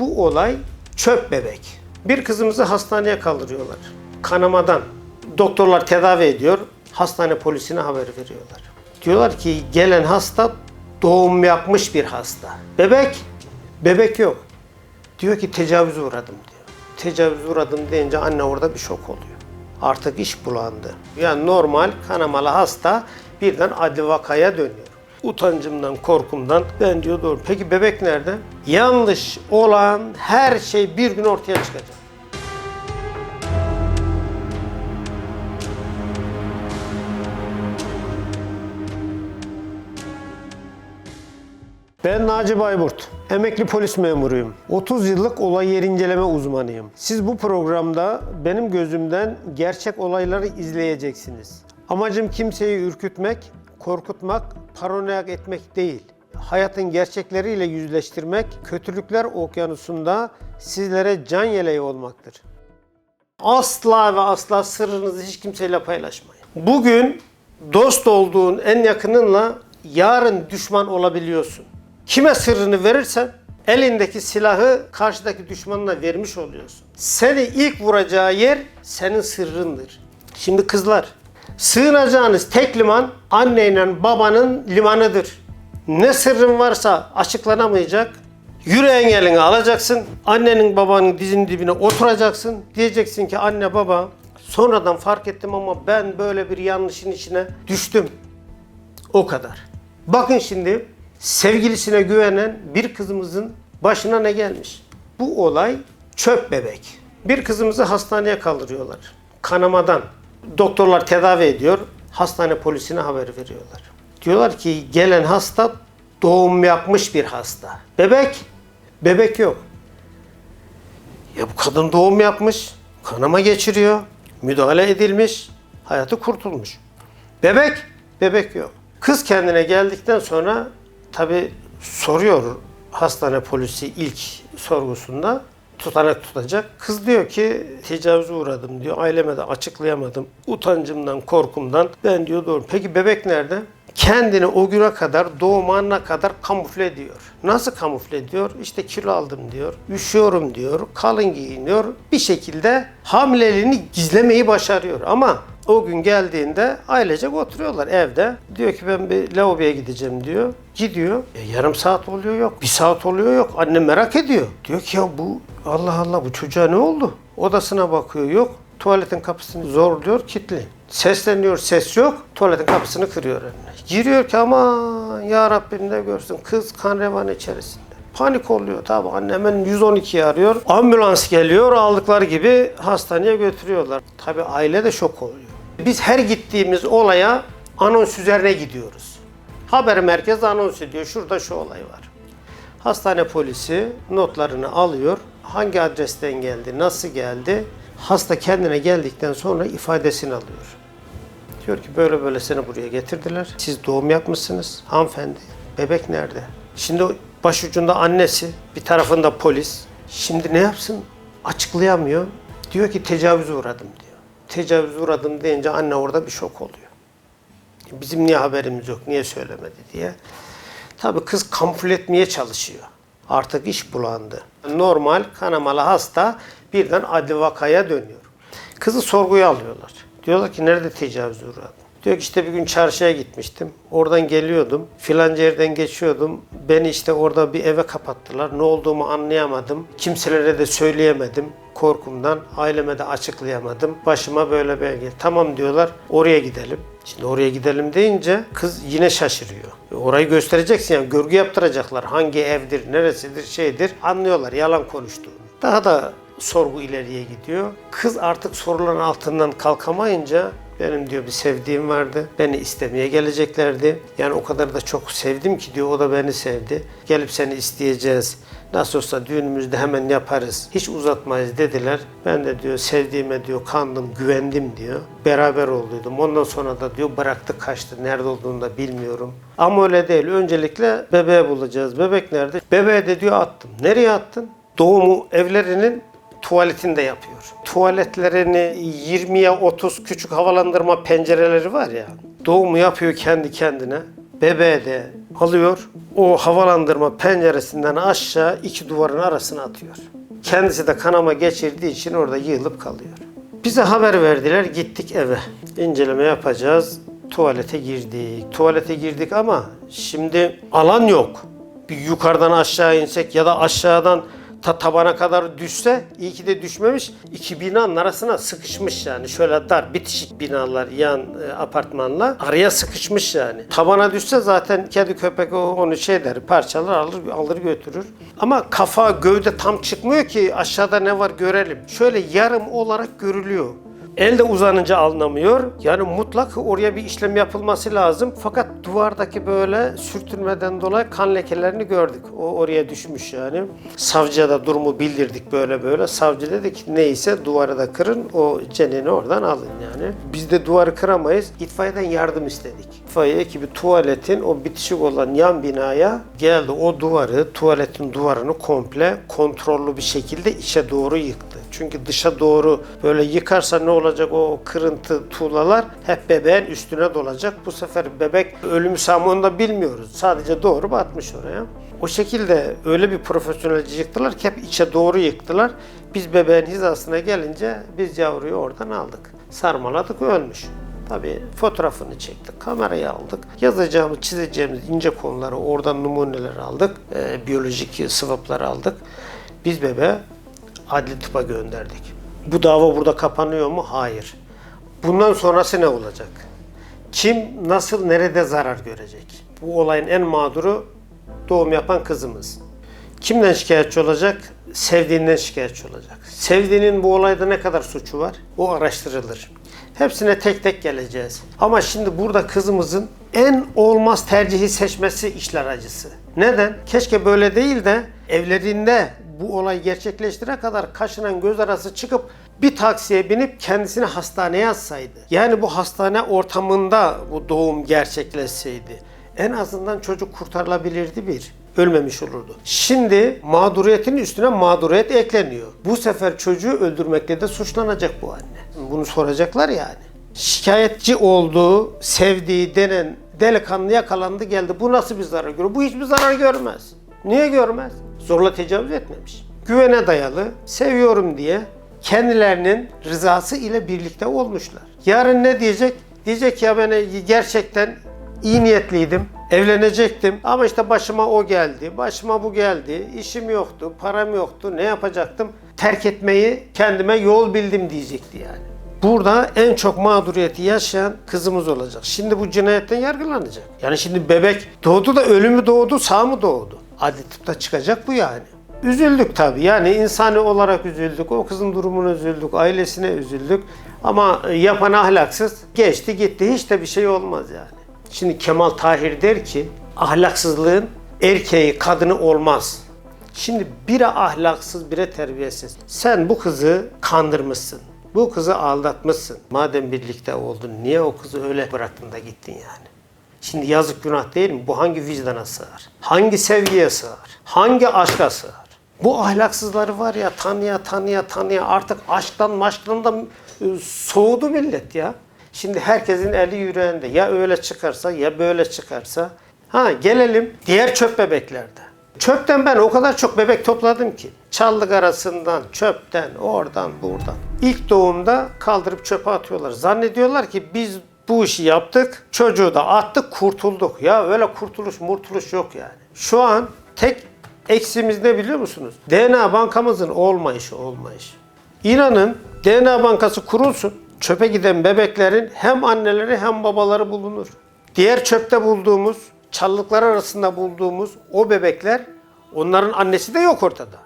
Bu olay çöp bebek. Bir kızımızı hastaneye kaldırıyorlar. Kanamadan. Doktorlar tedavi ediyor. Hastane polisine haber veriyorlar. Diyorlar ki gelen hasta doğum yapmış bir hasta. Bebek, bebek yok. Diyor ki tecavüze uğradım diyor. Tecavüze uğradım deyince anne orada bir şok oluyor. Artık iş bulandı. Yani normal kanamalı hasta birden adli vakaya dönüyor. Utancımdan, korkumdan ben diyor doğru. Peki bebek nerede? Yanlış olan her şey bir gün ortaya çıkacak. Ben Naci Bayburt. Emekli polis memuruyum. 30 yıllık olay yer inceleme uzmanıyım. Siz bu programda benim gözümden gerçek olayları izleyeceksiniz. Amacım kimseyi ürkütmek, korkutmak, paranoyak etmek değil. Hayatın gerçekleriyle yüzleştirmek, kötülükler okyanusunda sizlere can yeleği olmaktır. Asla ve asla sırrınızı hiç kimseyle paylaşmayın. Bugün dost olduğun en yakınınla yarın düşman olabiliyorsun. Kime sırrını verirsen elindeki silahı karşıdaki düşmanına vermiş oluyorsun. Seni ilk vuracağı yer senin sırrındır. Şimdi kızlar, sığınacağınız tek liman anneyle babanın limanıdır. Ne sırrın varsa açıklanamayacak, Yüreğin elini alacaksın. Annenin babanın dizinin dibine oturacaksın. Diyeceksin ki anne baba sonradan fark ettim ama ben böyle bir yanlışın içine düştüm. O kadar. Bakın şimdi sevgilisine güvenen bir kızımızın başına ne gelmiş? Bu olay çöp bebek. Bir kızımızı hastaneye kaldırıyorlar. Kanamadan. Doktorlar tedavi ediyor. Hastane polisine haber veriyorlar. Diyorlar ki gelen hasta doğum yapmış bir hasta. Bebek, bebek yok. Ya bu kadın doğum yapmış, kanama geçiriyor, müdahale edilmiş, hayatı kurtulmuş. Bebek, bebek yok. Kız kendine geldikten sonra tabi soruyor hastane polisi ilk sorgusunda tutanak tutacak. Kız diyor ki tecavüze uğradım diyor. Aileme de açıklayamadım. Utancımdan, korkumdan. Ben diyor doğru. Peki bebek nerede? Kendini o güne kadar, doğum anına kadar kamufle ediyor. Nasıl kamufle ediyor? İşte kilo aldım diyor. Üşüyorum diyor. Kalın giyiniyor. Bir şekilde hamileliğini gizlemeyi başarıyor. Ama o gün geldiğinde ailecek oturuyorlar evde. Diyor ki ben bir lavaboya gideceğim diyor. Gidiyor. E, yarım saat oluyor yok. Bir saat oluyor yok. Anne merak ediyor. Diyor ki ya bu Allah Allah bu çocuğa ne oldu? Odasına bakıyor yok. Tuvaletin kapısını zorluyor kilitli. Sesleniyor ses yok. Tuvaletin kapısını kırıyor önüne. Giriyor ki aman ya Rabbim ne görsün kız kan revan içerisinde. Panik oluyor tabi anne hemen 112'yi arıyor. Ambulans geliyor aldıkları gibi hastaneye götürüyorlar. Tabi aile de şok oluyor. Biz her gittiğimiz olaya anons üzerine gidiyoruz. Haber merkezi anons ediyor. Şurada şu olay var. Hastane polisi notlarını alıyor. Hangi adresten geldi, nasıl geldi? Hasta kendine geldikten sonra ifadesini alıyor. Diyor ki böyle böyle seni buraya getirdiler. Siz doğum yapmışsınız. Hanımefendi, bebek nerede? Şimdi başucunda annesi, bir tarafında polis. Şimdi ne yapsın? Açıklayamıyor. Diyor ki tecavüze uğradım diyor. Tecavüze uğradım deyince anne orada bir şok oluyor. Bizim niye haberimiz yok, niye söylemedi diye. Tabii kız kamufle etmeye çalışıyor. Artık iş bulandı. Normal kanamalı hasta birden adli vakaya dönüyor. Kızı sorguya alıyorlar. Diyorlar ki nerede tecavüze uğradın? Diyor ki işte bir gün çarşıya gitmiştim. Oradan geliyordum. Filanca yerden geçiyordum. Beni işte orada bir eve kapattılar. Ne olduğumu anlayamadım. Kimselere de söyleyemedim. Korkumdan aileme de açıklayamadım. Başıma böyle belge. Tamam diyorlar. Oraya gidelim. Şimdi oraya gidelim deyince kız yine şaşırıyor. Orayı göstereceksin yani görgü yaptıracaklar. Hangi evdir, neresidir, şeydir. Anlıyorlar yalan konuştuğunu. Daha da sorgu ileriye gidiyor. Kız artık soruların altından kalkamayınca benim diyor bir sevdiğim vardı. Beni istemeye geleceklerdi. Yani o kadar da çok sevdim ki diyor o da beni sevdi. Gelip seni isteyeceğiz. Nasıl olsa düğünümüzde hemen yaparız. Hiç uzatmayız dediler. Ben de diyor sevdiğime diyor kandım, güvendim diyor. Beraber olduydum. Ondan sonra da diyor bıraktı kaçtı. Nerede olduğunu da bilmiyorum. Ama öyle değil. Öncelikle bebeği bulacağız. Bebek nerede? Bebeği de diyor attım. Nereye attın? Doğumu evlerinin tuvaletinde yapıyor. Tuvaletlerini 20'ye 30 küçük havalandırma pencereleri var ya. Doğumu yapıyor kendi kendine. bebeği de alıyor. O havalandırma penceresinden aşağı iki duvarın arasına atıyor. Kendisi de kanama geçirdiği için orada yığılıp kalıyor. Bize haber verdiler, gittik eve. İnceleme yapacağız. Tuvalete girdik. Tuvalete girdik ama şimdi alan yok. Bir yukarıdan aşağı insek ya da aşağıdan ta tabana kadar düşse iyi ki de düşmemiş. İki binanın arasına sıkışmış yani. Şöyle dar bitişik binalar yan e, apartmanla araya sıkışmış yani. Tabana düşse zaten kedi köpek onu şey der parçalar alır alır götürür. Ama kafa gövde tam çıkmıyor ki aşağıda ne var görelim. Şöyle yarım olarak görülüyor. Elde uzanınca alınamıyor. Yani mutlak oraya bir işlem yapılması lazım. Fakat duvardaki böyle sürtünmeden dolayı kan lekelerini gördük. O oraya düşmüş yani. Savcıya da durumu bildirdik böyle böyle. Savcı dedi ki neyse duvarı da kırın o cenini oradan alın yani. Biz de duvarı kıramayız. İtfaiyeden yardım istedik. İtfaiye ekibi tuvaletin o bitişik olan yan binaya geldi. O duvarı, tuvaletin duvarını komple kontrollü bir şekilde içe doğru yıktı. Çünkü dışa doğru böyle yıkarsa ne olacak o kırıntı tuğlalar hep bebeğin üstüne dolacak. Bu sefer bebek ölümü sağımını da bilmiyoruz. Sadece doğru batmış oraya. O şekilde öyle bir profesyonelce yıktılar ki hep içe doğru yıktılar. Biz bebeğin hizasına gelince biz yavruyu oradan aldık. Sarmaladık ölmüş. Tabii fotoğrafını çektik, kamerayı aldık. Yazacağımız, çizeceğimiz ince konuları oradan numuneler aldık. Ee, biyolojik sıvapları aldık. Biz bebeği adli tıpa gönderdik. Bu dava burada kapanıyor mu? Hayır. Bundan sonrası ne olacak? Kim, nasıl, nerede zarar görecek? Bu olayın en mağduru doğum yapan kızımız. Kimden şikayetçi olacak? Sevdiğinden şikayetçi olacak. Sevdiğinin bu olayda ne kadar suçu var? O araştırılır. Hepsine tek tek geleceğiz. Ama şimdi burada kızımızın en olmaz tercihi seçmesi işler acısı. Neden? Keşke böyle değil de evlerinde bu olay gerçekleştirene kadar kaşınan göz arası çıkıp bir taksiye binip kendisini hastaneye yazsaydı. Yani bu hastane ortamında bu doğum gerçekleşseydi en azından çocuk kurtarılabilirdi bir. Ölmemiş olurdu. Şimdi mağduriyetin üstüne mağduriyet ekleniyor. Bu sefer çocuğu öldürmekle de suçlanacak bu anne. Bunu soracaklar yani. Şikayetçi olduğu, sevdiği denen delikanlı yakalandı geldi. Bu nasıl bir zarar görüyor? Bu hiçbir zarar görmez. Niye görmez? Zorla tecavüz etmemiş. Güvene dayalı, seviyorum diye kendilerinin rızası ile birlikte olmuşlar. Yarın ne diyecek? Diyecek ya ben gerçekten iyi niyetliydim. Evlenecektim ama işte başıma o geldi, başıma bu geldi, işim yoktu, param yoktu, ne yapacaktım? Terk etmeyi kendime yol bildim diyecekti yani. Burada en çok mağduriyeti yaşayan kızımız olacak. Şimdi bu cinayetten yargılanacak. Yani şimdi bebek doğdu da ölümü doğdu, sağ mı doğdu? Adli tıpta çıkacak bu yani. Üzüldük tabii. Yani insani olarak üzüldük. O kızın durumuna üzüldük. Ailesine üzüldük. Ama yapan ahlaksız geçti gitti. Hiç de bir şey olmaz yani. Şimdi Kemal Tahir der ki ahlaksızlığın erkeği kadını olmaz. Şimdi biri ahlaksız, biri terbiyesiz. Sen bu kızı kandırmışsın. Bu kızı aldatmışsın. Madem birlikte oldun niye o kızı öyle bıraktın da gittin yani? Şimdi yazık günah değil mi? Bu hangi vicdana sığar? Hangi sevgiye sığar? Hangi aşka sığar? Bu ahlaksızları var ya tanıya tanıya tanıya artık aşktan maşktan da e, soğudu millet ya. Şimdi herkesin eli yüreğinde. Ya öyle çıkarsa ya böyle çıkarsa. Ha gelelim diğer çöp bebeklerde. Çöpten ben o kadar çok bebek topladım ki. Çallık arasından, çöpten, oradan, buradan. İlk doğumda kaldırıp çöpe atıyorlar. Zannediyorlar ki biz bu işi yaptık, çocuğu da attık, kurtulduk. Ya öyle kurtuluş murtuluş yok yani. Şu an tek eksimiz ne biliyor musunuz? DNA bankamızın olmayışı olmayışı. İnanın DNA bankası kurulsun. Çöpe giden bebeklerin hem anneleri hem babaları bulunur. Diğer çöpte bulduğumuz, çalılıklar arasında bulduğumuz o bebekler onların annesi de yok ortada.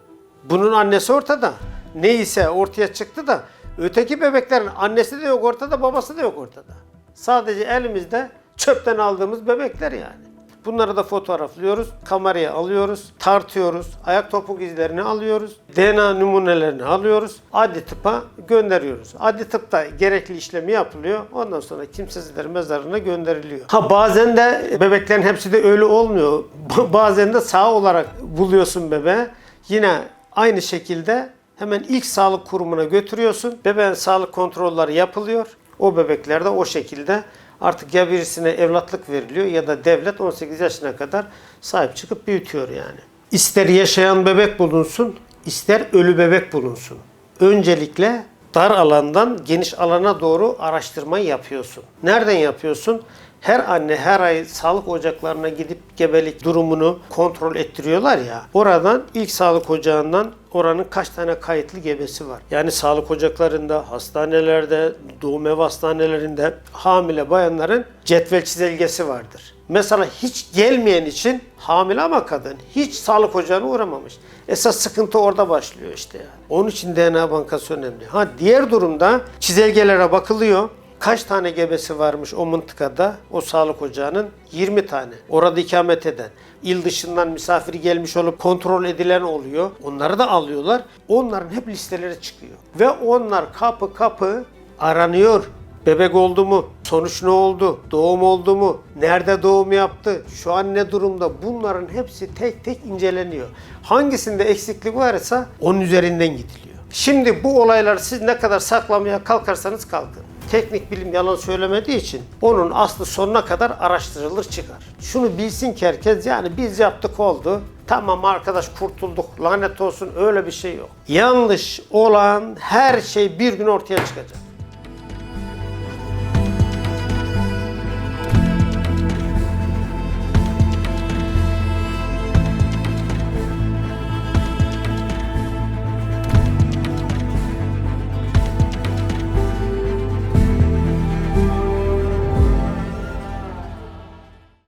Bunun annesi ortada. Neyse ortaya çıktı da öteki bebeklerin annesi de yok ortada, babası da yok ortada. Sadece elimizde çöpten aldığımız bebekler yani. Bunları da fotoğraflıyoruz, kameraya alıyoruz, tartıyoruz, ayak topuk izlerini alıyoruz, DNA numunelerini alıyoruz, adli tıpa gönderiyoruz. Adli tıpta gerekli işlemi yapılıyor, ondan sonra kimsesizler mezarına gönderiliyor. Ha bazen de bebeklerin hepsi de ölü olmuyor. bazen de sağ olarak buluyorsun bebeği. Yine aynı şekilde hemen ilk sağlık kurumuna götürüyorsun. Bebeğin sağlık kontrolleri yapılıyor. O bebekler de o şekilde artık ya birisine evlatlık veriliyor ya da devlet 18 yaşına kadar sahip çıkıp büyütüyor yani. İster yaşayan bebek bulunsun, ister ölü bebek bulunsun. Öncelikle dar alandan geniş alana doğru araştırmayı yapıyorsun. Nereden yapıyorsun? Her anne her ay sağlık ocaklarına gidip gebelik durumunu kontrol ettiriyorlar ya. Oradan ilk sağlık ocağından oranın kaç tane kayıtlı gebesi var. Yani sağlık ocaklarında, hastanelerde, doğum ev hastanelerinde hamile bayanların cetvel çizelgesi vardır. Mesela hiç gelmeyen için hamile ama kadın hiç sağlık ocağına uğramamış. Esas sıkıntı orada başlıyor işte yani. Onun için DNA bankası önemli. Ha diğer durumda çizelgelere bakılıyor. Kaç tane gebesi varmış o mıntıkada, o sağlık ocağının? 20 tane. Orada ikamet eden. İl dışından misafir gelmiş olup kontrol edilen oluyor. Onları da alıyorlar. Onların hep listeleri çıkıyor. Ve onlar kapı kapı aranıyor. Bebek oldu mu? Sonuç ne oldu? Doğum oldu mu? Nerede doğum yaptı? Şu an ne durumda? Bunların hepsi tek tek inceleniyor. Hangisinde eksiklik varsa onun üzerinden gidiliyor. Şimdi bu olayları siz ne kadar saklamaya kalkarsanız kalkın. Teknik bilim yalan söylemediği için onun aslı sonuna kadar araştırılır çıkar. Şunu bilsin ki herkes yani biz yaptık oldu. Tamam arkadaş kurtulduk lanet olsun öyle bir şey yok. Yanlış olan her şey bir gün ortaya çıkacak.